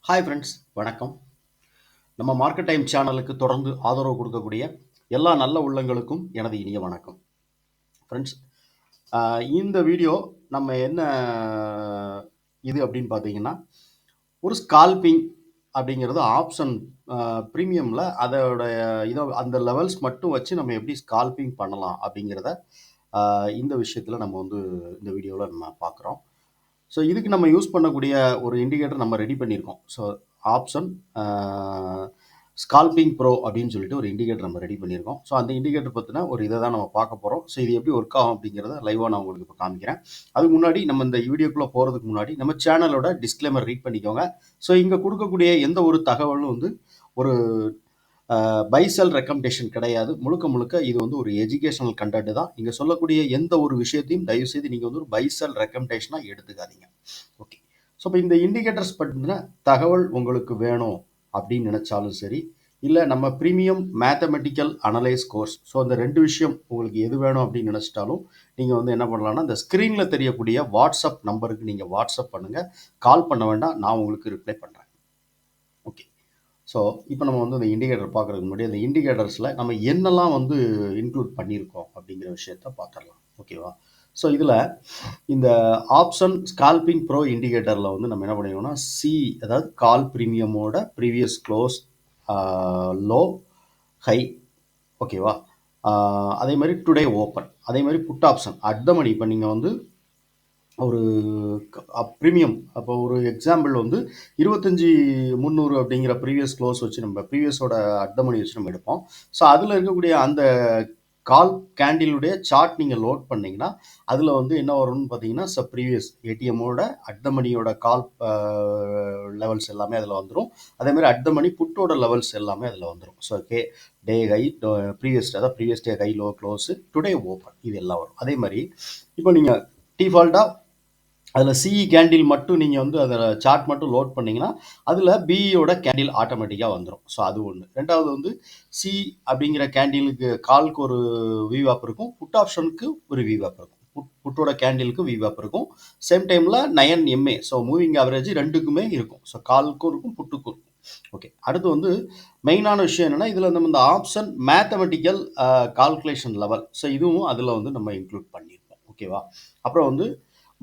Hi friends வணக்கம். நம்ம market time சேனலுக்கு தொடர்ந்து ஆதரவு கொடுக்கக்கூடிய எல்லா நல்ல உள்ளங்களுக்கும் எனது இனிய வணக்கம். ஃப்ரெண்ட்ஸ் இந்த வீடியோ நம்ம என்ன இது அப்படின்னு பார்த்தீங்கன்னா ஒரு ஸ்கால்பிங் அப்படிங்கிறது ஆப்ஷன் ப்ரீமியமில் அதோடைய இதை அந்த லெவல்ஸ் மட்டும் வச்சு நம்ம எப்படி ஸ்கால்பிங் பண்ணலாம் அப்படிங்கிறத இந்த விஷயத்தில் நம்ம வந்து இந்த வீடியோவில் நம்ம பார்க்குறோம். ஸோ இதுக்கு நம்ம யூஸ் பண்ணக்கூடிய ஒரு இண்டிகேட்டர் நம்ம ரெடி பண்ணியிருக்கோம். ஸோ ஆப்ஷன் ஸ்கால்பிங் ப்ரோ அப்படின்னு சொல்லிட்டு ஒரு இண்டிகேட்டர் நம்ம ரெடி பண்ணியிருக்கோம். ஸோ அந்த இண்டிகேட்டர் பற்றின ஒரு இதை தான் நம்ம பார்க்க போகிறோம் ஸோ இது எப்படி ஒர்க் ஆகும் அப்படிங்கிறத லைவாக நான் உங்களுக்கு இப்போ காமிக்கிறேன். அதுக்கு முன்னாடி நம்ம இந்த வீடியோக்குள்ளே போகிறதுக்கு முன்னாடி நம்ம சேனலோட டிஸ்க்ளைமர் ரீட் பண்ணிக்கோங்க. ஸோ இங்கே கொடுக்கக்கூடிய எந்த ஒரு தகவலும் வந்து ஒரு பைசல் ரெக்கமெண்டேஷன் கிடையாது. முழுக்க முழுக்க இது வந்து ஒரு எஜுகேஷனல் கண்டென்ட் தான். இங்கே சொல்லக்கூடிய எந்த ஒரு விஷயத்தையும் தயவுசெய்து நீங்கள் வந்து ஒரு பைசல் ரெக்கமெண்டேஷனாக எடுத்துக்காதீங்க. ஓகே ஸோ இப்போ இந்த இண்டிகேட்டர்ஸ் பற்றின தகவல் உங்களுக்கு வேணும் அப்படின்னு நினச்சாலும் சரி இல்லை நம்ம premium mathematical analyse course so அந்த ரெண்டு விஷயம் உங்களுக்கு எது வேணும் அப்படின்னு நினச்சிட்டாலும் நீங்கள் வந்து என்ன பண்ணலாம்னா இந்த ஸ்க்ரீனில் தெரியக்கூடிய வாட்ஸ்அப் நம்பருக்கு நீங்கள் வாட்ஸ்அப் பண்ணுங்கள் கால் பண்ண வேண்டாம். நான் உங்களுக்கு ரிப்ளை பண்ணுறேன் ஸோ இப்போ நம்ம வந்து இந்த இண்டிகேட்டர் பார்க்குறதுக்கு முன்னாடி அந்த இண்டிகேட்டர்ஸில் நம்ம என்னெல்லாம் வந்து இன்க்ளூட் பண்ணியிருக்கோம் அப்படிங்கிற விஷயத்த பார்த்துடலாம். ஓகேவா ஸோ இதில் இந்த ஆப்ஷன் ஸ்கால்பிங் ப்ரோ இண்டிகேட்டரில் வந்து நம்ம என்ன பண்ணிக்கோம்னா சி அதாவது கால் ப்ரீமியமோட ப்ரீவியஸ் க்ளோஸ் லோ ஹை ஓகேவா அதே மாதிரி டுடே ஓப்பன் அதே மாதிரி put option at the money இப்போ நீங்கள் வந்து ஒரு ப்ரீமியம் அப்போ ஒரு எக்ஸாம்பிள் வந்து இருபத்தஞ்சி முந்நூறு அப்படிங்கிற ப்ரீவியஸ் க்ளோஸ் வச்சு நம்ம ப்ரீவியஸோட அட்டமணி வச்சு நம்ம எடுப்போம். ஸோ அதில் இருக்கக்கூடிய அந்த கால் கேண்டிலுடைய சார்ட் நீங்கள் லோட் பண்ணீங்கன்னா அதில் வந்து என்ன வரும்னு பார்த்தீங்கன்னா ச ப்ரீவியஸ் ஏடிஎம்மோட அட்தமணியோட கால் லெவல்ஸ் எல்லாமே அதில் வந்துடும் அதேமாதிரி மாதிரி புட்டோட லெவல்ஸ் எல்லாமே அதில் வந்துடும் ஸோ கே டே ஹை ப்ரீவியஸ் அதாவது previous day high low close today open இது எல்லாம் வரும். அதே மாதிரி இப்போ நீங்கள் டிஃபால்ட்டாக அதில் சிஇ கேண்டில் மட்டும் நீங்கள் வந்து அதில் சார்ட் மட்டும் லோட் பண்ணிங்கன்னா அதில் பிஇயோட கேண்டில் ஆட்டோமேட்டிக்காக வந்துடும் ஸோ அது ஒன்று ரெண்டாவது வந்து சி அப்படிங்கிற கேண்டிலுக்கு காலுக்கு ஒரு விவாப் இருக்கும். புட் ஆப்ஷனுக்கு ஒரு விவாப் இருக்கும். புட் புட்டோட கேண்டிலுக்கு விவாப் இருக்கும். சேம் டைமில் nine MA so moving average ரெண்டுக்குமே இருக்கும். ஸோ காலுக்கும் இருக்கும் புட்டுக்கும் இருக்கும். ஓகே அடுத்து வந்து மெயினான விஷயம் என்னென்னா இதில் நம்ம இந்த option mathematical calculation level so இதுவும் அதில் வந்து நம்ம இன்க்ளூட் பண்ணியிருக்கோம். ஓகேவா அப்புறம் வந்து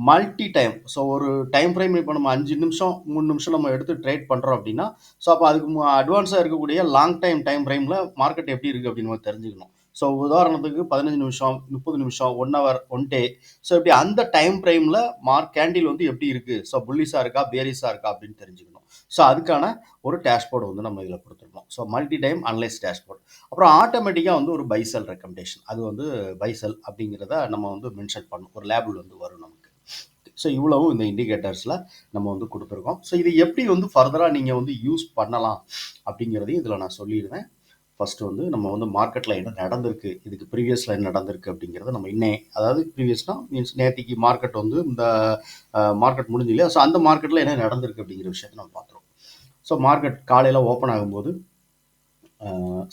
மல்டி டைம் ஸோ ஒரு டைம் ஃப்ரேம் இப்போ நம்ம அஞ்சு நிமிஷம் மூணு நிமிஷம் நம்ம எடுத்து ட்ரேட் பண்ணுறோம் அப்படின்னா ஸோ அப்போ அதுக்கு அட்வான்ஸாக இருக்கக்கூடிய லாங் டைம் டைம் ஃப்ரேமில் மார்க்கெட் எப்படி இருக்குது அப்படின்னு நம்ம தெரிஞ்சுக்கணும். ஸோ உதாரணத்துக்கு பதினஞ்சு நிமிஷம் முப்பது நிமிஷம் one hour one day so இப்படி அந்த டைம் ஃப்ரேமில் மார்க் கேண்டில் வந்து எப்படி இருக்குது ஸோ புல்லிஸாக இருக்கா பேரிஸாக இருக்கா அப்படின்னு தெரிஞ்சுக்கணும். ஸோ அதுக்கான ஒரு டேஷ்போர்டு வந்து நம்ம இதில் கொடுத்துருக்கோம் so multi time analyse dashboard அப்புறம் ஆட்டோமேட்டிக்காக வந்து ஒரு பைசல் ரெக்கமெண்டேஷன் அது வந்து பைசல் அப்படிங்கிறத நம்ம வந்து மென்ஷன் பண்ணணும். ஒரு லேபிள் வந்து வரும் நமக்கு. ஸோ இவ்வளவும் இந்த இண்டிகேட்டர்ஸில் நம்ம வந்து கொடுத்துருக்கோம். ஸோ இது எப்படி வந்து ஃபர்தராக நீங்கள் வந்து யூஸ் பண்ணலாம் அப்படிங்கிறதையும் இதில் நான் சொல்லிடுவேன் ஃபஸ்ட்டு வந்து நம்ம வந்து மார்க்கெட்டில் என்ன நடந்திருக்கு இதுக்கு ப்ரீவியஸில் என்ன நடந்திருக்கு அப்படிங்கிறத நம்ம இன்னே அதாவது ப்ரீவியஸ்னால் மீன்ஸ் நேற்றுக்கு மார்க்கெட் வந்து இந்த மார்க்கெட் முடிஞ்சு இல்லையா? ஸோ அந்த மார்க்கெட்டில் என்ன நடந்திருக்கு அப்படிங்கிற விஷயத்தை நம்ம பார்த்துருவோம். ஸோ மார்க்கெட் காலையில் ஓப்பன் ஆகும்போது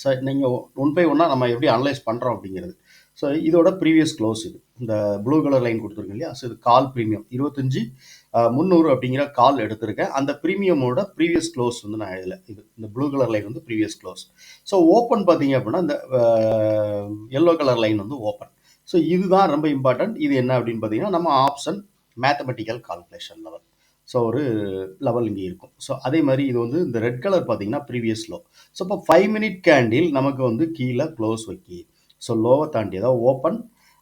சார் நீங்கள் ஒன் பை ஒன்னாக நம்ம எப்படி அனலைஸ் பண்ணுறோம் அப்படிங்கிறது. ஸோ இதோட ப்ரீவியஸ் க்ளோஸ் இது. இந்த ப்ளூ கலர் லைன் கொடுத்துருக்கேன் இல்லையா? ஸோ இது கால் ப்ரீமியம் இருபத்தஞ்சி முந்நூறு அப்படிங்கிற கால் எடுத்திருக்கேன். அந்த ப்ரீமியமோட ப்ரீவியஸ் க்ளோஸ் வந்து நான் எழுதலை இது இந்த ப்ளூ கலர் லைன் வந்து ப்ரீவியஸ் க்ளோஸ் ஸோ ஓப்பன் பார்த்தீங்க அப்படின்னா இந்த எல்லோ கலர் லைன் வந்து ஓப்பன் ஸோ இதுதான் ரொம்ப இம்பார்ட்டன்ட் இது என்ன அப்படின்னு பார்த்தீங்கன்னா நம்ம option mathematical calculation level so ஒரு லெவல் இங்கே இருக்கும். ஸோ அதே மாதிரி இது வந்து இந்த ரெட் கலர் பார்த்தீங்கன்னா ப்ரீவியஸ் லோ ஸோ இப்போ ஃபைவ் மினிட் கேண்டில் நமக்கு வந்து கீழே க்ளோஸ் வைக்கி ஸோ லோவை தாண்டி அதாவது ஓப்பன்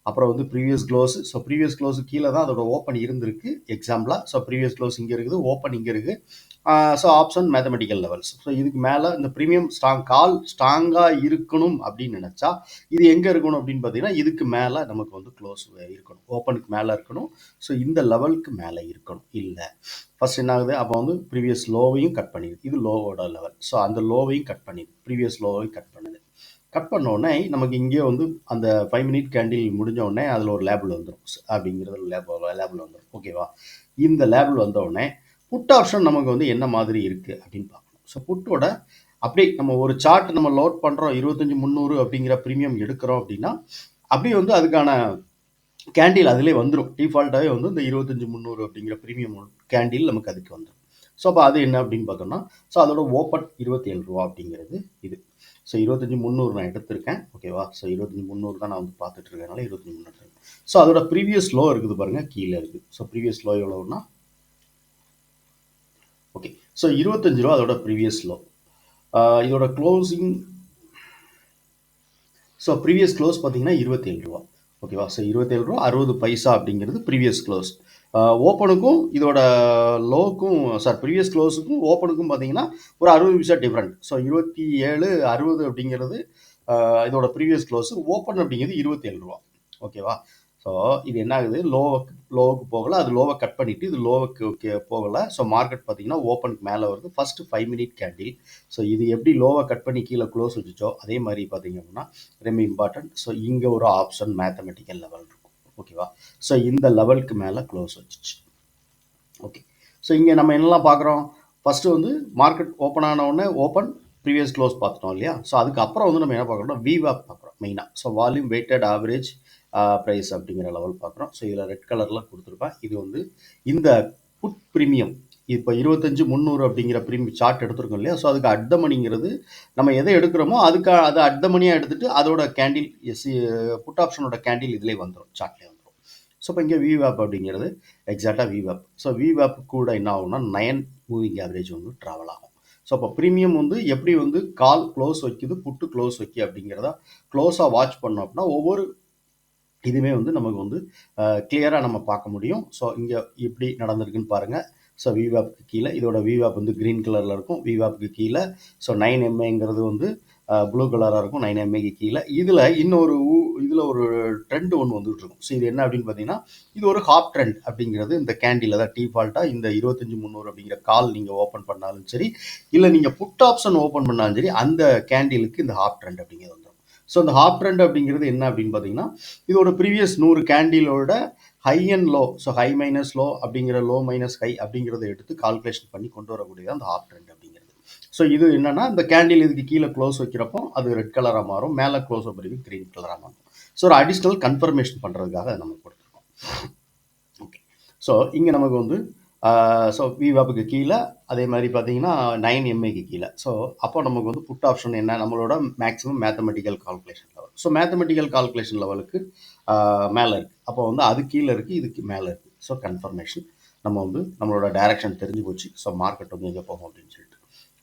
அப்புறம் வந்து previous close so previous close கீழே தான் அதோட ஓப்பன் இருந்திருக்கு. எக்ஸாம்பிளாக ஸோ ப்ரீவியஸ் க்ளோஸ் இங்கே இருக்குது ஓப்பன் இங்கே இருக்குது. So option mathematical levels so இதுக்கு மேலே இந்த ப்ரீமியம் ஸ்ட்ராங் கால் ஸ்ட்ராங்காக இருக்கணும் அப்படின்னு நினச்சா இது எங்கே இருக்கணும் அப்படின்னு பார்த்தீங்கன்னா இதுக்கு மேலே நமக்கு வந்து க்ளோஸ் இருக்கணும். ஓப்பனுக்கு மேலே இருக்கணும். ஸோ இந்த லெவலுக்கு மேலே இருக்கணும். இல்லை. ஃபர்ஸ்ட் என்ன ஆகுது? அப்போ வந்து ப்ரீவியஸ் லோவையும் கட் பண்ணிடுது இது லோவோட லெவல் ஸோ அந்த லோவையும் கட் பண்ணிடுது ப்ரீவியஸ் லோவையும் கட் பண்ணுது. கட் பண்ண உடனே நமக்கு இங்கேயே வந்து அந்த ஃபைவ் மினிட் கேண்டில் முடிஞ்ச உடனே அதில் ஒரு லேபிள் வந்துடும் அப்படிங்கிறது லேப் லேபிள் வந்துடும் ஓகேவா இந்த லேபிள் வந்த புட் ஆப்ஷன் நமக்கு வந்து என்ன மாதிரி இருக்குது அப்படின்னு பார்க்கணும். ஸோ புட்டோட அப்படியே நம்ம ஒரு சார்ட் நம்ம லோட் பண்ணுறோம் இருபத்தஞ்சி முந்நூறு அப்படிங்கிற ப்ரீமியம் எடுக்கிறோம் அப்படின்னா அப்படியே வந்து அதுக்கான கேண்டில் அதிலே வந்துடும் டிஃபால்ட்டாகவே வந்து இந்த இருபத்தஞ்சி முந்நூறு அப்படிங்கிற ப்ரீமியம் கேண்டில் நமக்கு அதுக்கு வந்துடும் ஸோ அப்போ அது என்ன அப்படின்னு பார்த்தோம்னா ஸோ அதோட ஓப்பன் இருபத்தி ஏழு ரூபா அப்படிங்கிறது இது. ஸோ இருபத்தஞ்சி முந்நூறு நான் எடுத்திருக்கேன். ஓகேவா ஸோ இருபத்தஞ்சி முந்நூறு தான் நான் வந்து பார்த்துட்டு இருக்கனால இருபத்தஞ்சி முந்நூறு ஸோ அதோட ப்ரீவியஸ் லோ இருக்குது பாருங்கள் கீழே இருக்குது ஸோ ப்ரீவியஸ் லோ எவ்வளோன்னா ஓகே ஸோ இருபத்தஞ்சு ரூபா அதோட ப்ரீவியஸ் லோ இதோட க்ளோசிங் ஸோ ப்ரீவியஸ் க்ளோஸ் பார்த்தீங்கன்னா இருபத்தேழு ரூபா. ஓகேவா ஸோ இருபத்தேழு ரூபா அறுபது பைசா அப்படிங்கிறது ப்ரீவியஸ் க்ளோஸ் ஓப்பனுக்கும் இதோட லோக்கும் சார் ப்ரீவியஸ் க்ளோஸுக்கும் ஓப்பனுக்கும் பார்த்தீங்கன்னா ஒரு அறுபது பைசா டிஃப்ரெண்ட் ஸோ இருபத்தி ஏழு அறுபது அப்படிங்கிறது இதோட ப்ரீவியஸ் க்ளோஸு ஓப்பன் அப்படிங்கிறது இருபத்தேழு ரூபா. ஓகேவா ஸோ இது என்ன ஆகுது? லோவுக்கு லோவுக்கு போகலை. அது லோவை கட் பண்ணிவிட்டு இது லோவுக்கு போகலை. ஸோ மார்க்கெட் பார்த்தீங்கன்னா ஓப்பனுக்கு மேலே வருது. First five minute candle so இது எப்படி லோவை கட் பண்ணி கீழே க்ளோஸ் வச்சுச்சோ அதே மாதிரி பார்த்தீங்க அப்படின்னா ரொம்ப இம்பார்ட்டன்ட் ஸோ இங்கே ஒரு ஆப்ஷன் மேத்தமெட்டிக்கல் லெவல் ஓகேவா ஸோ இந்த லெவலுக்கு மேலே க்ளோஸ் வச்சுச்சு. ஓகே ஸோ இங்கே நம்ம என்னெல்லாம் பார்க்குறோம்? ஃபஸ்ட்டு வந்து மார்க்கெட் ஓப்பன் ஆனவுடனே ஓப்பன் ப்ரீவியஸ் க்ளோஸ் பார்த்துட்டோம் இல்லையா? ஸோ அதுக்கப்புறம் வந்து நம்ம என்ன பார்க்குறோம் விவாக் பார்க்குறோம் மெயினாக so volume weighted average price அப்படிங்கிற லெவல் பார்க்குறோம். ஸோ இதில் ரெட் கலரில் கொடுத்துருப்பேன். இது வந்து இந்த புட் ப்ரீமியம் இப்போ இருபத்தஞ்சு முந்நூறு அப்படிங்கிற ப்ரீமியம் சார்ட் எடுத்திருக்கோம் இல்லையா? ஸோ அதுக்கு அட்டமணிங்கிறது நம்ம எதை எடுக்கிறோமோ அதுக்கு அது அட்டமணியாக எடுத்துட்டு அதோட கேண்டில் எஸ் புட் ஆப்ஷனோட கேண்டில் இதிலே வந்துடும் சார்ட்லேயே வந்துடும் ஸோ இப்போ இங்கே விவேப் அப்படிங்கிறது எக்ஸாக்டாக விவேப் ஸோ விவேப் கூட என்ன ஆகும்னா நயன் மூவிங் ஆவரேஜ் வந்து ட்ராவல் ஆகும். ஸோ அப்போ ப்ரீமியம் வந்து எப்படி வந்து கால் க்ளோஸ் வைக்குது புட்டு க்ளோஸ் வைக்கி அப்படிங்கிறத க்ளோஸாக வாட்ச் பண்ணோம் அப்படின்னா ஒவ்வொரு இதுவுமே வந்து நமக்கு வந்து கிளியராக நம்ம பார்க்க முடியும். ஸோ இங்கே இப்படி நடந்திருக்குன்னு பாருங்கள் ஸோ விவாப்க்கு கீழே இதோட விவாப் வந்து க்ரீன் கலரில் இருக்கும். விவாப்க்கு கீழே ஸோ நைன் எம்ஏங்கிறது வந்து ப்ளூ கலராக இருக்கும் நைன் எம்ஏக்கு கீழே. இதில் இன்னொரு இதில் ஒரு ட்ரெண்ட் ஒன்று வந்துட்டுருக்கும் ஸோ இது என்ன அப்படின்னு பார்த்தீங்கன்னா இது ஒரு ஹாப் ட்ரெண்ட் அப்படிங்கிறது இந்த கேண்டில் தான் டிஃபால்ட்டாக இந்த இருபத்தஞ்சி முந்நூறு அப்படிங்கிற கால் நீங்கள் ஓப்பன் பண்ணாலும் சரி இல்லை நீங்கள் புட் ஆப்ஷன் ஓப்பன் பண்ணாலும் சரி அந்த கேண்டிலுக்கு இந்த ஹாப் ட்ரெண்ட் அப்படிங்கிறது வந்துடும் ஸோ அந்த ஹாப் ட்ரெண்ட் அப்படிங்கிறது என்ன அப்படின்னு பார்த்தீங்கன்னா இதோட ப்ரீவியஸ் நூறு கேண்டிலோட high and low so high minus low அப்படிங்கிற லோ மைனஸ் ஹை அப்படிங்கிறத எடுத்து கால்குலேஷன் பண்ணி கொண்டு வரக்கூடியது அந்த ஹாப் ட்ரெண்ட் அப்படிங்கிறது. ஸோ இது என்னன்னா இந்த கேண்டில் இதுக்கு கீழே க்ளோஸ் வைக்கிறப்போ அது ரெட் கலராக மாறும் மேலே க்ளோஸ் பிறகு க்ரீன் கலராக மாறும். ஸோ ஒரு அடிஷ்னல் கன்ஃபர்மேஷன் பண்ணுறதுக்காக அதை நம்ம கொடுத்துருக்கோம். ஓகே ஸோ இங்கே நமக்கு வந்து ஸோ விவாப்புக்கு கீழே அதே மாதிரி பார்த்தீங்கன்னா நைன் எம்ஏக்கு கீழே. ஸோ அப்போ நமக்கு வந்து புட் ஆப்ஷன் என்ன? நம்மளோட maximum mathematical calculation level so mathematical calculation லெவலுக்கு மேலே இருக்குது அப்போ வந்து அது கீழே இருக்குது இதுக்கு மேலே இருக்குது ஸோ கன்ஃபர்மேஷன் நம்ம வந்து நம்மளோட டைரக்ஷன் தெரிஞ்சு போச்சு. ஸோ மார்க்கெட் வந்து எங்கே போகும் அப்படின்னு சொல்லிட்டு.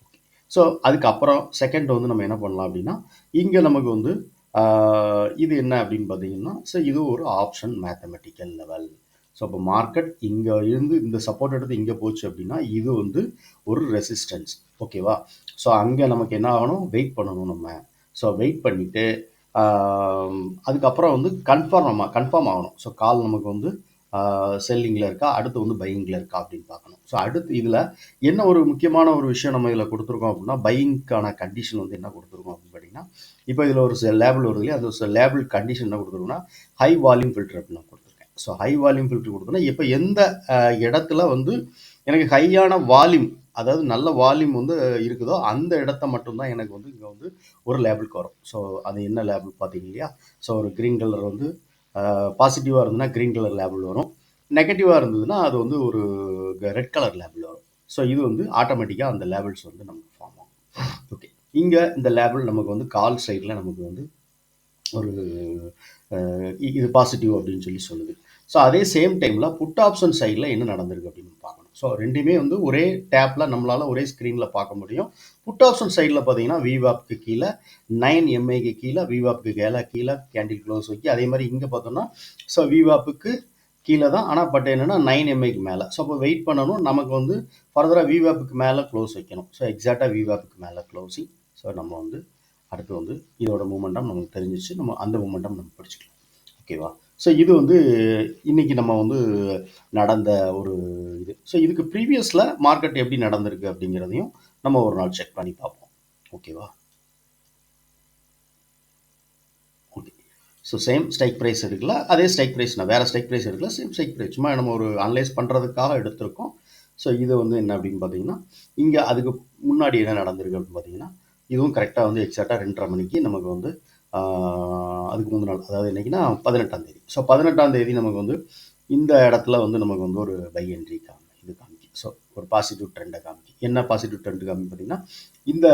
ஓகே ஸோ அதுக்கப்புறம் செகண்ட் வந்து நம்ம என்ன பண்ணலாம் அப்படின்னா இங்கே நமக்கு வந்து இது என்ன அப்படின்னு பார்த்தீங்கன்னா ஸோ இது ஒரு ஆப்ஷன் மேத்தமெட்டிக்கல் லெவல் ஸோ அப்போ மார்க்கெட் இங்கே இருந்து இந்த சப்போர்ட் எடுத்து இங்கே போச்சு அப்படின்னா இது வந்து ஒரு ரெசிஸ்டன்ஸ் ஓகேவா ஸோ அங்கே நமக்கு என்ன ஆகணும்? வெயிட் பண்ணணும் நம்ம. ஸோ வெயிட் பண்ணிவிட்டு அதுக்கப்புறம் வந்து கன்ஃபார்ம் நம்ம கன்ஃபார்ம் ஆகணும். ஸோ கால் நமக்கு வந்து செல்லிங்கில் இருக்கா? அடுத்து வந்து பையிங்கில் இருக்கா அப்படின்னு பார்க்கணும். ஸோ அடுத்து இதில் என்ன ஒரு முக்கியமான ஒரு விஷயம் நம்ம இதில் கொடுத்துருக்கோம் அப்படின்னா பையிங்க்கான கண்டிஷன் வந்து என்ன கொடுத்துருக்கோம் அப்படின்னு பார்த்தீங்கன்னா இப்போ இதில் ஒரு லேபிள் வருது இல்லையா? அந்த லேபிள் கண்டிஷன் என்ன கொடுத்துருக்கோம்னா ஹை வால்யூம் ஃபில்டர் அப்படின்னு ஸோ ஹை வால்யூம் ஃபில்டர் கொடுத்தோன்னா இப்போ எந்த இடத்துல வந்து எனக்கு ஹையான வால்யூம் அதாவது நல்ல வால்யூம் வந்து இருக்குதோ அந்த இடத்த மட்டும்தான் எனக்கு வந்து இங்கே வந்து ஒரு லேபிளுக்கு வரும். ஸோ அது என்ன லேபிள் பார்த்தீங்க இல்லையா? ஸோ ஒரு க்ரீன் கலர் வந்து பாசிட்டிவாக இருந்ததுன்னா க்ரீன் கலர் லேபிள் வரும். நெகட்டிவாக இருந்ததுன்னா அது வந்து ஒரு ரெட் கலர் லேபிள் வரும். ஸோ இது வந்து ஆட்டோமேட்டிக்காக அந்த லேபிள்ஸ் வந்து நமக்கு ஃபார்ம் ஆகும். ஓகே இங்கே இந்த லேபிள் நமக்கு வந்து கால் சைடில் நமக்கு வந்து ஒரு இது பாசிட்டிவ் அப்படின்னு சொல்லி சொல்லுது. ஸோ அதே சேம் டைமில் புட் ஆப்ஷன் சைடில் என்ன நடந்திருக்கு அப்படின்னு பார்க்கணும். ஸோ ரெண்டுமே வந்து ஒரே டேப்பில் நம்மளால் ஒரே ஸ்க்ரீனில் பார்க்க முடியும். புட் ஆப்ஷன் சைடில் பார்த்தீங்கன்னா விவாப்க்கு கீழே நைன் எம்ஐக்கு கீழே விவாப்க்கு கேலா கீழே கேண்டில் க்ளோஸ் வைக்கி அதே மாதிரி இங்கே பார்த்தோம்னா ஸோ விவாப்புக்கு கீழே தான். ஆனால் பட் என்னென்னா நைன் எம்ஐக்கு மேலே. ஸோ அப்போ வெயிட் பண்ணணும். நமக்கு வந்து ஃபர்தராக விவாப்புக்கு மேலே க்ளோஸ் வைக்கணும். ஸோ எக்ஸாக்டாக விவாப்புக்கு மேலே க்ளோஸிங் ஸோ நம்ம வந்து அடுத்து வந்து இதோட மூமெண்டம் நமக்கு தெரிஞ்சிச்சு நம்ம அந்த மூமெண்டம் நம்ம படிச்சுக்கலாம். ஓகேவா ஸோ இது வந்து இன்றைக்கி நம்ம வந்து நடந்த ஒரு இது. ஸோ இதுக்கு ப்ரீவியஸில் மார்க்கெட் எப்படி நடந்திருக்கு அப்படிங்கிறதையும் நம்ம ஒரு நாள் செக் பண்ணி பார்ப்போம். ஓகேவா okay so same strike price இருக்குல்ல அதே ஸ்டைக் ப்ரைஸ் நான் வேறு ஸ்டைக் ப்ரைஸ் இருக்குல்ல சேம் ஸ்டைக் ப்ரைஸ் சும்மா நம்ம ஒரு அனலைஸ் பண்ணுறதுக்காக எடுத்திருக்கோம். ஸோ இது வந்து என்ன அப்படின்னு பார்த்தீங்கன்னா இங்கே அதுக்கு முன்னாடி என்ன நடந்திருக்கு அப்படின்னு பார்த்தீங்கன்னா இதுவும் கரெக்டாக வந்து எக்ஸாக்டாக ரெண்டரை மணிக்கு நமக்கு வந்து அதுக்கு முந்தின நாள் அதாவது என்னைக்குன்னா பதினெட்டாம் தேதி. ஸோ பதினெட்டாம் தேதி நமக்கு வந்து இந்த இடத்துல வந்து நமக்கு வந்து ஒரு பை என்ட்ரி காமி இது காமிக்கும். ஸோ ஒரு பாசிட்டிவ் ட்ரெண்டை காமிக்கும். என்ன பாசிட்டிவ் ட்ரெண்ட் காமி பார்த்தீங்கன்னா இந்த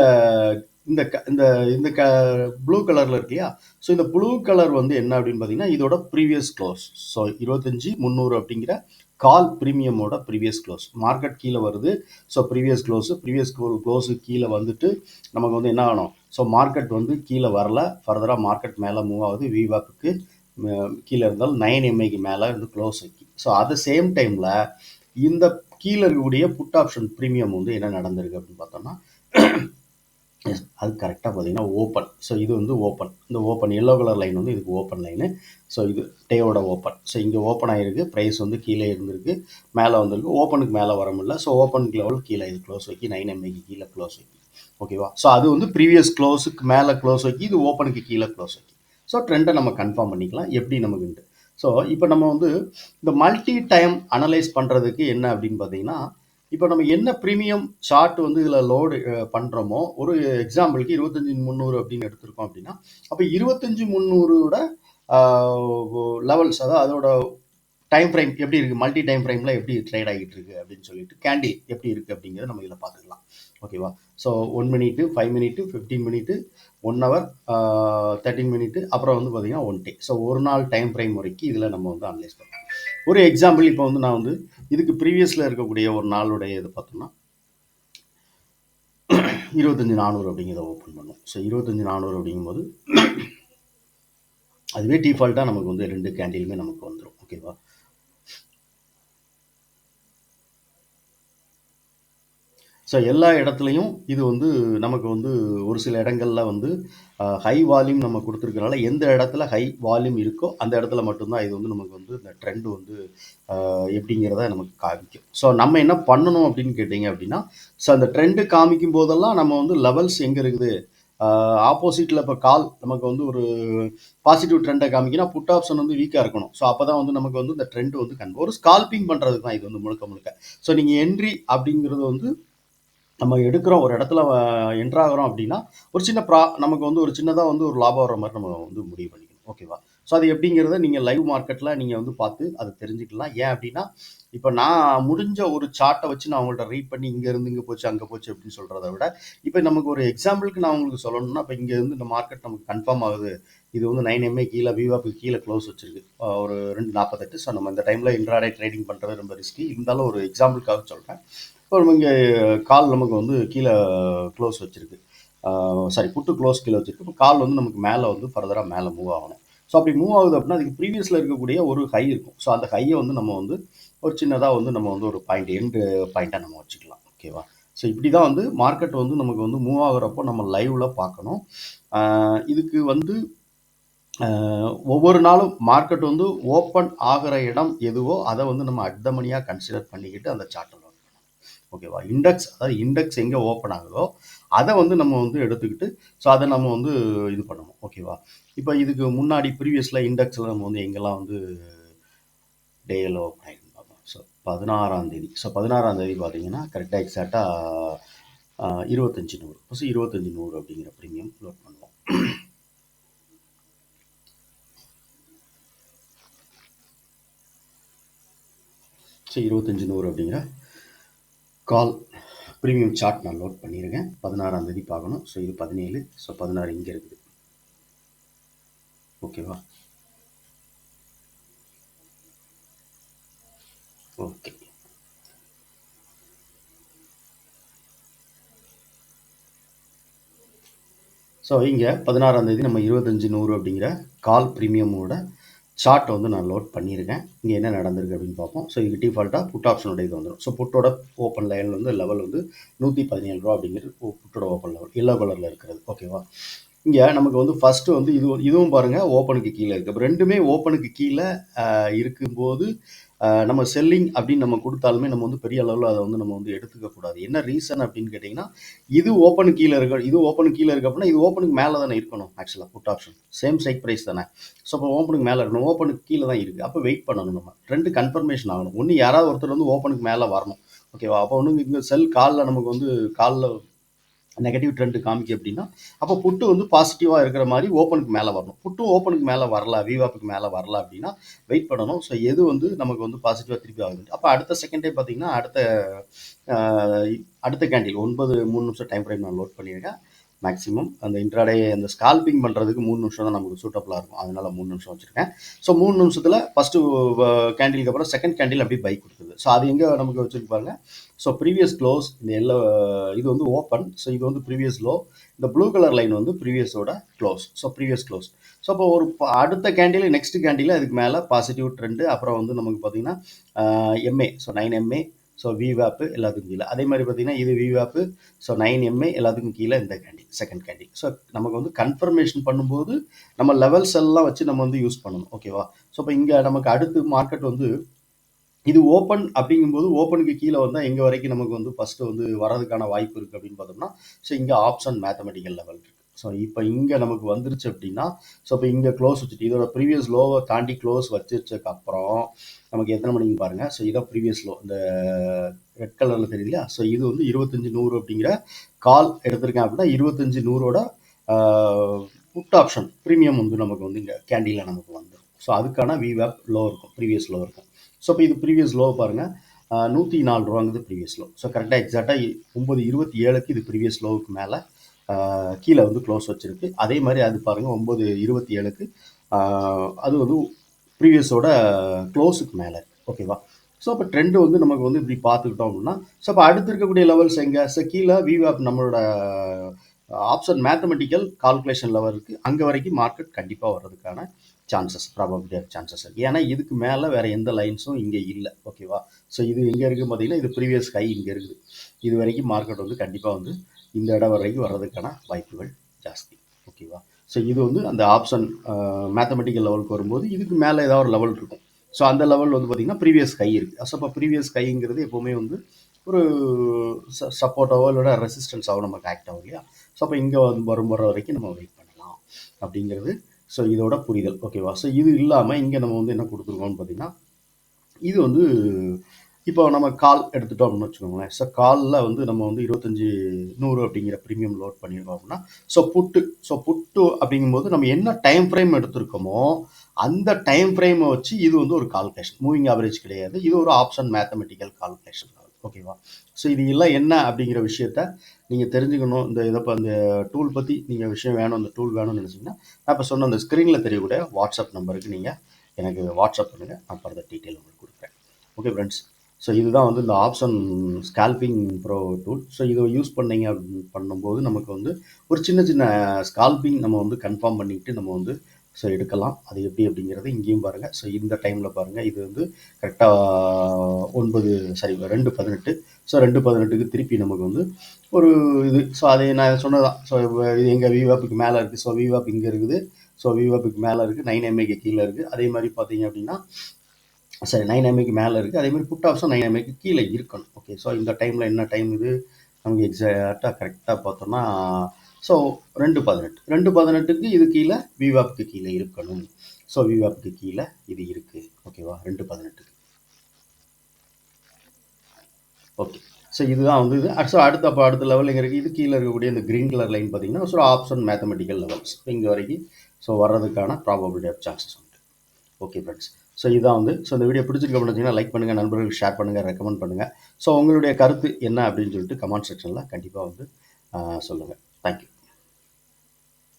இந்த க இந்த இந்த க ப்ளூ கலரில் இருக்கு இல்லையா? ஸோ இந்த ப்ளூ கலர் வந்து என்ன அப்படின்னு பார்த்தீங்கன்னா இதோட ப்ரீவியஸ் க்ளோஸ் ஸோ இருபத்தஞ்சி முந்நூறு அப்படிங்கிற கால் ப்ரீமியமோட ப்ரீவியஸ் க்ளோஸ் மார்க்கெட் கீழே வருது. So previous close previous close கீழே வந்துட்டு நமக்கு வந்து என்ன ஆகணும்? ஸோ மார்க்கெட் வந்து கீழே வரல. ஃபர்தராக மார்க்கெட் மேலே மூவ் ஆகுது. விவாப்புக்கு கீழே இருந்தாலும் நைன் எம்ஐக்கு மேலே வந்து க்ளோஸ் வைக்கி ஸோ அட் சேம் டைமில் இந்த கீழே இருக்கக்கூடிய புட் ஆப்ஷன் ப்ரீமியம் வந்து என்ன நடந்திருக்கு அப்படின்னு பார்த்தோம்னா எஸ் அது கரெக்டாக பார்த்தீங்கன்னா ஓப்பன் ஸோ இது வந்து ஓப்பன் இந்த ஓப்பன் எல்லோ கலர் லைன் வந்து இதுக்கு ஓப்பன் லைனு ஸோ இது டேவோட ஓப்பன் ஸோ இங்கே ஓப்பன் ஆகிருக்கு ப்ரைஸ் வந்து கீழே இருந்திருக்கு. மேலே வந்திருக்கு. ஓப்பனுக்கு மேலே வர முடியல. ஸோ ஓப்பனுக்கு லெவல் கீழே இது க்ளோஸ் வைக்கி நைன் எம்ஐக்கு கீழே க்ளோஸ் வைக்கி. ஓகேவா ஸோ அது வந்து ப்ரீவியஸ் க்ளோஸுக்கு மேலே க்ளோஸ் வைக்கி இது ஓப்பனுக்கு கீழே க்ளோஸ் வைக்கி. ஸோ ட்ரெண்டை நம்ம கன்ஃபார்ம் பண்ணிக்கலாம். எப்படி நமக்குன்ட்டு ஸோ இப்போ நம்ம வந்து இந்த மல்டி டைம் அனலைஸ் பண்ணுறதுக்கு என்ன அப்படின்னு பார்த்தீங்கன்னா இப்போ நம்ம என்ன ப்ரீமியம் ஷார்ட் வந்து இதில் லோடு பண்ணுறோமோ ஒரு எக்ஸாம்பிளுக்கு இருபத்தஞ்சி முந்நூறு அப்படின்னு எடுத்திருக்கோம் அப்படின்னா அப்போ இருபத்தஞ்சி முந்நூறோட லெவல்ஸ் அதாவது அதோட டைம் ஃப்ரேம் எப்படி இருக்குது மல்டி டைம் ஃப்ரேமில் எப்படி ட்ரேட் ஆகிட்டு இருக்கு அப்படின்னு சொல்லிட்டு கேண்டில் எப்படி இருக்குது அப்படிங்கிறத நம்ம இதில் பார்த்துக்கலாம். ஓகேவா so one minute five minute fifteen minute one hour thirteen minute அப்புறம் வந்து பார்த்திங்கன்னா ஒன் டே ஸோ ஒரு நாள் டைம் ஃப்ரேம் வரைக்கும் இதில் நம்ம வந்து அனலைஸ் பண்ணலாம். ஒரு எக்ஸாம்பிள் இப்போ வந்து நான் வந்து இதுக்கு ப்ரீவியஸில் இருக்கக்கூடிய ஒரு நாளுடைய இது பார்த்தோம்னா இருபத்தஞ்சி நானூறு அப்படிங்கிறத ஓப்பன் பண்ணும். ஸோ இருபத்தஞ்சி நானூறு அப்படிங்கும்போது அதுவே டிஃபால்ட்டாக நமக்கு வந்து ரெண்டு கேண்டிலுமே நமக்கு வந்துடும் ஓகேவா ஸோ எல்லா இடத்துலையும் இது வந்து நமக்கு வந்து ஒரு சில இடங்களில் வந்து ஹை வால்யூம் நம்ம கொடுத்துருக்கனால எந்த இடத்துல ஹை வால்யூம் இருக்கோ அந்த இடத்துல மட்டும்தான் இது வந்து நமக்கு வந்து இந்த ட்ரெண்ட் வந்து எப்படிங்கிறத நமக்கு காமிக்கும். ஸோ நம்ம என்ன பண்ணணும் அப்படின்னு கேட்டிங்க அப்படின்னா ஸோ அந்த ட்ரெண்டு காமிக்கும் போதெல்லாம் நம்ம வந்து லெவல்ஸ் எங்கே இருக்குது? ஆப்போசிட்டில் இப்போ கால் நமக்கு வந்து ஒரு பாசிட்டிவ் ட்ரெண்டை காமிக்கினா புட் ஆப்ஷன் வந்து வீக்காக இருக்கணும். ஸோ அப்போ தான் வந்து நமக்கு வந்து இந்த ட்ரெண்டு வந்து கண் ஒரு ஸ்கால்பிங் பண்ணுறது தான் இது வந்து முழுக்க முழுக்க. ஸோ நீங்கள் என்ட்ரி அப்படிங்கிறது வந்து நம்ம எடுக்கிறோம் ஒரு இடத்துல என்ட்ராகிறோம் அப்படின்னா ஒரு சின்ன ப்ரா நமக்கு வந்து ஒரு சின்னதாக வந்து ஒரு லாபம் வர மாதிரி நம்ம வந்து முடிவு பண்ணிக்கணும். ஓகேவா ஸோ அது எப்படிங்கிறத நீங்கள் லைவ் மார்க்கெட்டில் நீங்கள் வந்து பார்த்து அதை தெரிஞ்சுக்கலாம். ஏன் அப்படின்னா இப்போ நான் முடிஞ்ச ஒரு சார்ட்டை வச்சு நான் அவங்கள்ட்ட ரீட் பண்ணி இங்கேருந்து இங்கே போச்சு அங்கே போச்சு அப்படின்னு சொல்கிறத விட இப்போ நமக்கு ஒரு எக்ஸாம்பிளுக்கு நான் உங்களுக்கு சொல்லணும்னா இப்போ இங்கேருந்து இந்த மார்க்கெட் நமக்கு கன்ஃபார்ம் ஆகுது. இது வந்து நைன் எம்ஏ கீழே விவாக்கு கீழே க்ளோஸ் வச்சிருக்கு. ஒரு ரெண்டு நாற்பத்தெட்டு ஸோ நம்ம இந்த டைமில் இன்ட்ராடே ட்ரேடிங் பண்ணுறது ரொம்ப ரிஸ்கி இருந்தாலும் ஒரு எக்ஸாம்பிளுக்காக சொல்கிறேன் இப்போ நம்ம இங்கே கால் நமக்கு வந்து கீழே க்ளோஸ் வச்சுருக்கு. சாரி புட்டு க்ளோஸ் கீழே வச்சுருக்கு இப்போ கால் வந்து நமக்கு மேலே வந்து ஃபர்தராக மேலே மூவ் ஆகணும். ஸோ அப்படி மூவ் ஆகுது அப்படின்னா அதுக்கு ப்ரீவியஸில் இருக்கக்கூடிய ஒரு ஹை இருக்கும். ஸோ அந்த ஹையை வந்து நம்ம வந்து ஒரு சின்னதாக வந்து நம்ம வந்து ஒரு பாயிண்ட் எண்டு பாயிண்ட்டாக நம்ம வச்சுக்கலாம். ஓகேவா ஸோ இப்படி தான் வந்து மார்க்கெட் வந்து நமக்கு வந்து மூவ் ஆகுறப்போ நம்ம லைவில் பார்க்கணும். இதுக்கு வந்து ஒவ்வொரு நாளும் மார்க்கெட் வந்து ஓப்பன் ஆகிற இடம் எதுவோ அதை வந்து நம்ம அட்டமணியாக கன்சிடர் பண்ணிக்கிட்டு அந்த சார்ட்டை ஓகேவா இண்டெக்ஸ் அதாவது இண்டெக்ஸ் எங்கே ஓப்பன் ஆகுதோ அதை வந்து நம்ம வந்து எடுத்துக்கிட்டு ஸோ அதை நம்ம வந்து இது பண்ணணும். ஓகேவா இப்போ இதுக்கு முன்னாடி ப்ரீவியஸில் இண்டெக்ஸில் நம்ம வந்து எங்கெல்லாம் வந்து டேயில் ஓப்பன் ஆகிருந்தோம் ஸோ பதினாறாம் தேதி. ஸோ பதினாறாம் தேதி பார்த்தீங்கன்னா கரெக்டாக எக்ஸாக்டாக இருபத்தஞ்சி நூறு. ஃபஸ்ட்டு இருபத்தஞ்சி நூறு அப்படிங்கிற ப்ரீமியம் லோட் பண்ணுவோம். ஸோ இருபத்தஞ்சி நூறு அப்படிங்கிற கால் ப்ரீமியம் சார்ட் நான் லோட் பண்ணியிருக்கேன் பதினாறாம் தேதி பார்க்கணும். ஸோ இது பதினேழு. ஸோ பதினாறு இங்கே இருக்குது. ஓகேவா ஓகே ஸோ இங்கே பதினாறாம் தேதி நம்ம இருபத்தஞ்சி நூறு அப்படிங்கிற கால் ப்ரீமியமோட சார்ட் வந்து நான் லோட் பண்ணியிருக்கேன். இங்கே என்ன நடந்திருக்கு அப்படின்னு பார்ப்போம். ஸோ இது டிஃபால்ட்டாக புட் ஆப்ஷனோட இது வந்துடும் ஸோ புட்டோட ஓப்பன் லைனில் வந்து லெவல் வந்து நூற்றி பதினேழு ரூபா அப்படிங்கிறது புட்டோட ஓப்பன் லெவல் எல்லோ கலரில் இருக்கிறது. ஓகேவா இங்கே நமக்கு வந்து ஃபஸ்ட்டு வந்து இது இதுவும் பாருங்கள் ஓப்பனுக்கு கீழே இருக்குது அப்போ ரெண்டுமே ஓப்பனுக்கு கீழே இருக்கும்போது நம்ம செல்லிங் அப்படின்னு நம்ம கொடுத்தாலுமே நம்ம வந்து பெரிய அளவில் அதை வந்து நம்ம வந்து எடுத்துக்க கூடாது. என்ன ரீசன் அப்படின்னு கேட்டிங்கன்னா இது ஓப்பனு கீழே இருக்க இது ஓப்பனு கீழே இருக்க அப்படின்னா இது ஓப்பனுக்கு மேலே தானே இருக்கணும் ஆக்சுவலாக put option same side price தானே. ஸோ அப்போ ஓப்பனுக்கு மேலே இருக்கணும் ஓப்பனுக்கு கீழே தான் இருக்குது அப்போ வெயிட் பண்ணணும் நம்ம. ரெண்டு கன்ஃபர்மேஷன் ஆகணும். ஒன்று யாராவது ஒருத்தர் வந்து ஓப்பனுக்கு மேலே வரணும். ஓகேவா அப்போ ஒன்று இங்கே செல் காலில் நமக்கு வந்து காலில் நெகட்டிவ் ட்ரெண்டு காமிக்கு அப்படின்னா அப்போ புட்டு வந்து பாசிட்டிவாக இருக்கிற மாதிரி ஓப்பனுக்கு மேலே வரணும். புட்டும் ஓப்பனுக்கு மேலே வரல விவாப்புக்கு மேலே வரல அப்படின்னா வெயிட் பண்ணணும். ஸோ எது வந்து நமக்கு வந்து பாசிட்டிவாக திருப்பி ஆகுது அப்போ அடுத்த செகண்ட் டே பார்த்தீங்கன்னா அடுத்த அடுத்த கேண்டில் ஒன்பது மூணு நிமிஷம் டைம் ஃப்ரேம் நான் லோட் பண்ணியிருக்கேன். மேக்ஸிமம் அந்த இன்ட்ராடே அந்த ஸ்கால்பிங் பண்ணுறதுக்கு மூணு நிமிஷம் தான் நமக்கு சூட்டபுளாக இருக்கும். அதனால மூணு நிமிஷம் வச்சுருக்கேன். ஸோ மூணு நிமிஷத்தில் ஃபஸ்ட்டு கேண்டிலுக்கு அப்புறம் செகண்ட் கேண்டில் அப்படியே பைக் கொடுக்குது ஸோ அது எங்கே நமக்கு வச்சுருக்கு ஸோ ப்ரீவியஸ் க்ளோஸ் இந்த எல்லோ இது வந்து ஓப்பன் ஸோ இது வந்து ப்ரீவியஸ் லோ இந்த ப்ளூ கலர் லைன் வந்து ப்ரீவியஸோட close so previous close so இப்போ ஒரு அடுத்த கேண்டில் நெக்ஸ்ட் கேண்டில் அதுக்கு மேலே பாசிட்டிவ் ட்ரெண்டு அப்புறம் வந்து நமக்கு பார்த்தீங்கன்னா MA so nine MA so விவேப்பு எல்லாத்துக்கும் கீழே. அதே மாதிரி பார்த்தீங்கன்னா இது விவேப்பு ஸோ நைன் எம்ஏ எல்லாத்துக்கும் கீழே இந்த கேண்டி செகண்ட் கேண்டி ஸோ நமக்கு வந்து கன்ஃபர்மேஷன் பண்ணும்போது நம்ம லெவல்ஸ் எல்லாம் வச்சு நம்ம வந்து யூஸ் பண்ணணும். ஓகேவா ஸோ இப்போ இங்கே நமக்கு அடுத்து மார்க்கெட் வந்து இது ஓப்பன் அப்படிங்கும்போது ஓப்பனுக்கு கீழே வந்தால் எங்கே வரைக்கும் நமக்கு வந்து ஃபஸ்ட்டு வந்து வர்றதுக்கான வாய்ப்பு இருக்குது அப்படின்னு பார்த்தோம்னா ஸோ இங்கே ஆப்ஷன் மேத்தமெட்டிக்கல் லெவல் இருக்குது ஸோ இப்போ இங்கே நமக்கு வந்துருச்சு அப்படின்னா ஸோ இப்போ இங்கே க்ளோஸ் வச்சுட்டு இதோட ப்ரீவியஸ் லோவை தாண்டி க்ளோஸ் வச்சிருச்சதுக்கு அப்புறம் நமக்கு எத்தனை மணிக்கு பாருங்கள் ஸோ இதான் ப்ரீவியஸ் லோ இந்த ரெட் கலரில் தெரியலையா ஸோ இது வந்து இருபத்தஞ்சி நூறு அப்படிங்கிற கால் எடுத்திருக்கேன் அப்படின்னா இருபத்தஞ்சி நூறோட புட் ஆப்ஷன் ப்ரீமியம் வந்து நமக்கு வந்து இங்கே கேண்டியில் நமக்கு வந்துடும் ஸோ அதுக்கான விவேப் லோ இருக்கும் ப்ரீவியஸ் லோ இருக்கும். ஸோ இப்போ இது ப்ரீவியஸ் லோ பாருங்கள் நூற்றி நாலு ரூபாங்கிறது ப்ரீவியஸ் லோ ஸோ கரெக்டாக எக்ஸாக்டாக ஒம்பது இருபத்தி ஏழுக்கு இது ப்ரீவியஸ் லோவுக்கு மேலே கீழே வந்து க்ளோஸ் வச்சுருக்கு. அதே மாதிரி அது பாருங்கள் ஒம்பது இருபத்தி ஏழுக்கு அது வந்து ப்ரீவியஸோட க்ளோஸுக்கு மேலே ஓகேவா ஸோ அப்போ ட்ரெண்டு வந்து நமக்கு வந்து இப்படி பார்த்துக்கிட்டோம் அப்படின்னா ஸோ அப்போ அடுத்து இருக்கக்கூடிய லெவல்ஸ் எங்கே? ஸோ கீழே விவேப் நம்மளோட ஆப்ஷன் மேத்தமெட்டிக்கல் கால்குலேஷன் லெவல் இருக்குது அங்கே வரைக்கும் மார்க்கெட் கண்டிப்பாக வர்றதுக்கான சான்சஸ் ப்ராபபிலிட்டி ஆஃப் சான்சஸ் இருக்குது ஏன்னா இதுக்கு மேலே வேறு எந்த லைன்ஸும் இங்கே இல்லை ஓகேவா ஸோ இது எங்கே இருக்குது பார்த்தீங்கன்னா இது ப்ரீவியஸ் ஹை இங்கே இருக்குது. இது வரைக்கும் மார்க்கெட் வந்து கண்டிப்பாக வந்து இந்த இடம் வரைக்கும் வர்றதுக்கான வாய்ப்புகள் ஜாஸ்தி ஓகேவா ஸோ இது வந்து அந்த ஆப்ஷன் மேத்தமெட்டிக்கல் லெவலுக்கு வரும்போது இதுக்கு மேலே ஏதாவது ஒரு லெவல் இருக்கும். ஸோ அந்த லெவல் வந்து பார்த்திங்கன்னா ப்ரீவியஸ் ஹை இருக்குது. ஸோ அப்போ ப்ரீவியஸ் ஹைங்கிறது எப்போவுமே வந்து ஒரு சப்போர்ட்டாவோ இல்லைனா ரெசிஸ்டன்ஸாவோ நமக்கு ஆக்ட் ஆகும் இல்லையா? ஸோ அப்போ இங்கே வந்து வரும் வர வரைக்கும் நம்ம வெயிட் பண்ணலாம் அப்படிங்கிறது ஸோ இதோட புரிதல். ஓகேவா ஸோ இது இல்லாமல் இங்கே நம்ம வந்து என்ன கொடுத்துருக்கோம்னு பார்த்தீங்கன்னா இது வந்து இப்போ நம்ம கால் எடுத்துட்டோம் அப்படின்னு வச்சுக்கோங்களேன். ஸோ காலில் வந்து நம்ம வந்து இருபத்தஞ்சி நூறு அப்படிங்கிற ப்ரீமியம் லோட் பண்ணியிருக்கோம் அப்படின்னா ஸோ புட்டு ஸோ புட்டு அப்படிங்கும்போது நம்ம என்ன டைம் ஃப்ரேம் எடுத்திருக்கோமோ அந்த டைம் ஃப்ரேமை வச்சு இது வந்து ஒரு கால்குலேஷன் மூவிங் ஆவரேஜ் கிடையாது. இது ஒரு ஆப்ஷன் மேத்தமெட்டிக்கல் கால்குலேஷன் ஓகேவா ஸோ இது எல்லாம் என்ன அப்படிங்கிற விஷயத்த நீங்கள் தெரிஞ்சுக்கணும். இந்த இதை இப்போ அந்த டூல் பற்றி நீங்கள் விஷயம் வேணும் அந்த டூல் வேணும்னு நினச்சிங்கன்னா நான் இப்போ சொன்ன அந்த ஸ்க்ரீனில் தெரியக்கூடிய வாட்ஸ்அப் நம்பருக்கு நீங்கள் எனக்கு வாட்ஸ்அப் பண்ணுங்கள் நான் ஃபர்தர் டீட்டெயில் உங்களுக்கு கொடுக்குறேன். ஓகே ஃப்ரெண்ட்ஸ் ஸோ இதுதான் வந்து இந்த option scalping pro tool so இதை யூஸ் பண்ணிங்க அப்படின்னு பண்ணும்போது நமக்கு வந்து ஒரு சின்ன சின்ன ஸ்கால்பிங் நம்ம வந்து கன்ஃபார்ம் பண்ணிக்கிட்டு நம்ம வந்து ஸோ எடுக்கலாம். அது எப்படி அப்படிங்கிறது இங்கேயும் பாருங்கள் ஸோ இந்த டைமில் பாருங்கள் இது வந்து கரெக்டாக ஒன்பது சாரி ரெண்டு பதினெட்டு. ஸோ ரெண்டு பதினெட்டுக்கு திருப்பி நமக்கு வந்து ஒரு இது. ஸோ அதை நான் சொன்னதான் ஸோ இது எங்கள் விவாப்புக்கு மேலே இருக்குது ஸோ விவாப் இங்கே இருக்குது. ஸோ விவாப்புக்கு மேலே இருக்குது நைன் எம்ஏக்கு கீழே இருக்குது அதே மாதிரி பார்த்தீங்க அப்படின்னா சரி நைன் எம்ஏக்கு மேலே இருக்குது அதே மாதிரி புட் ஆப்ஷன் நைன் எம்ஏக்கு கீழே இருக்கணும். ஓகே ஸோ இந்த டைமில் என்ன டைம் இது? நமக்கு எக்ஸாக்டாக கரெக்டாக பார்த்தோம்னா ஸோ ரெண்டு பதினெட்டு. ரெண்டு பதினெட்டுக்கு இது கீழே விவாப்க்கு கீழே இருக்கணும். ஸோ விவாப்க்கு கீழே இது இருக்குது ஓகேவா ரெண்டு பதினெட்டுக்கு. ஓகே ஸோ இதுதான் வந்து இது. ஸோ அடுத்த அப்போ அடுத்த லெவல் எங்கே இருக்குது இது கீழே இருக்கக்கூடிய இந்த க்ரீன் கலர் லைன் பார்த்தீங்கன்னா ஸோ ஆப்ஷன் மேத்தமெட்டிக்கல் லெவல்ஸ் இங்கே வரைக்கும் ஸோ வர்றதுக்கான ப்ராபபிலிட்டி ஆஃப் சான்சஸ் உண்டு. ஓகே ஃப்ரெண்ட்ஸ் ஸோ இதான் வந்து ஸோ இந்த வீடியோ பிடிச்சிருக்க அப்படின்னா லைக் பண்ணுங்கள் நண்பர்களுக்கு ஷேர் பண்ணுங்கள் ரெக்கமெண்ட் பண்ணுங்கள் ஸோ உங்களுடைய கருத்து என்ன அப்படின்னு சொல்லிட்டு கமெண்ட் செக்ஷனில் கண்டிப்பாக வந்து சொல்லுங்கள் Thank you.